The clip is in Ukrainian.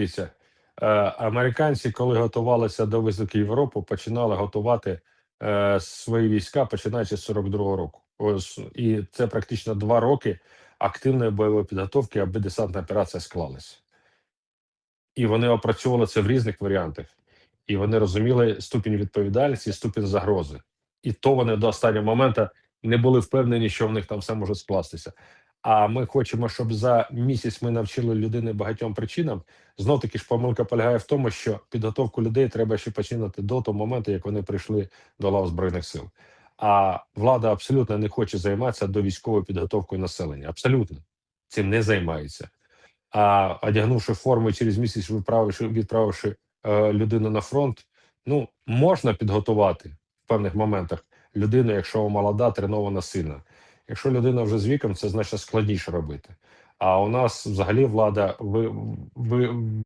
Дивіться, е, американці, коли готувалися до виїзду в Європу, починали готувати е, свої війська, починаючи з 42-го року. І це практично два роки активної бойової підготовки, аби десантна операція склалася. І вони опрацьовували це в різних варіантах, і вони розуміли ступінь відповідальності, ступінь загрози. І то вони до останнього моменту не були впевнені, що в них там все може скластися. А ми хочемо, щоб за місяць ми навчили людини багатьом причинам. Знов таки ж помилка полягає в тому, що підготовку людей треба ще починати до того моменту, як вони прийшли до лав збройних сил. А влада абсолютно не хоче займатися до військовою підготовкою населення. Абсолютно цим не займається. А одягнувши форму через місяць, відправивши, відправивши е, людину на фронт, ну можна підготувати в певних моментах людину, якщо молода, тренована, сильна. Якщо людина вже з віком, це значно складніше робити. А у нас взагалі влада ви, ви